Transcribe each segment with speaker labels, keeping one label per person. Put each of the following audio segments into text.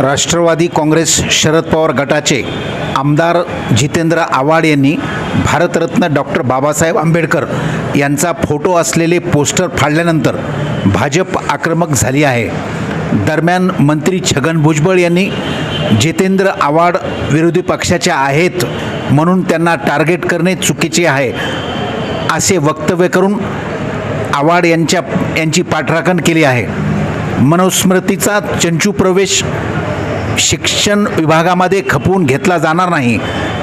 Speaker 1: राष्ट्रवादी काँग्रेस शरद पवार गटाचे आमदार जितेंद्र आव्हाड यांनी भारतरत्न डॉक्टर बाबासाहेब आंबेडकर यांचा फोटो असलेले पोस्टर फाडल्यानंतर भाजप आक्रमक झाली आहे. दरम्यान मंत्री छगन भुजबळ यांनी जितेंद्र आव्हाड विरोधी पक्षाचे आहेत म्हणून त्यांना टार्गेट करणे चुकीचे आहे असे वक्तव्य करून आव्हाड यांच्या यांची पाठराखण केली आहे. मनुस्मृतीचा चंचू प्रवेश शिक्षण विभागामध्ये खपवून घेतला जाणार नाही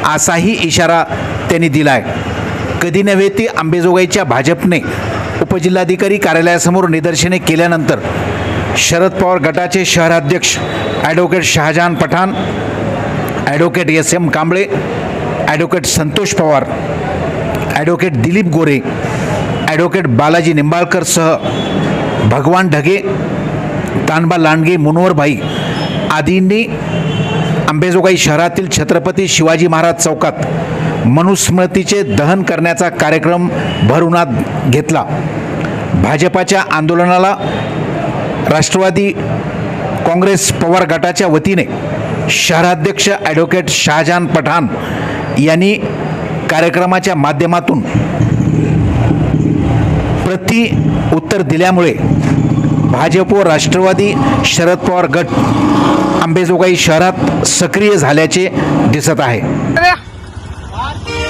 Speaker 1: असाही इशारा त्यांनी दिला आहे कधी नव्हे ती आंबेजोगाईच्या भाजपने उपजिल्हाधिकारी कार्यालयासमोर निदर्शने केल्यानंतर शरद पवार गटाचे शहराध्यक्ष advocate Shahjahan Pathan advocate S M Kamble advocate Santosh Pawar advocate Dilip Gore advocate Balaji निंबाळकरसह Bhagwan Dhage तानबा Landge मुनवरभाई आदींनी आंबेजोगाई शहरातील छत्रपती शिवाजी महाराज चौकात मनुस्मृतीचे दहन करण्याचा कार्यक्रम भरवण्यात घेतला. भाजपाच्या आंदोलनाला राष्ट्रवादी काँग्रेस पवार गटाच्या वतीने शहराध्यक्ष ॲडव्होकेट शहाजहान पठाण यांनी कार्यक्रमाच्या माध्यमातून प्रति उत्तर दिल्यामुळे भाजप व राष्ट्रवादी शरद पवार गट आंबेजोगाई शहरात सक्रिय झाल्याचे दिसत आहे.
Speaker 2: भारतीय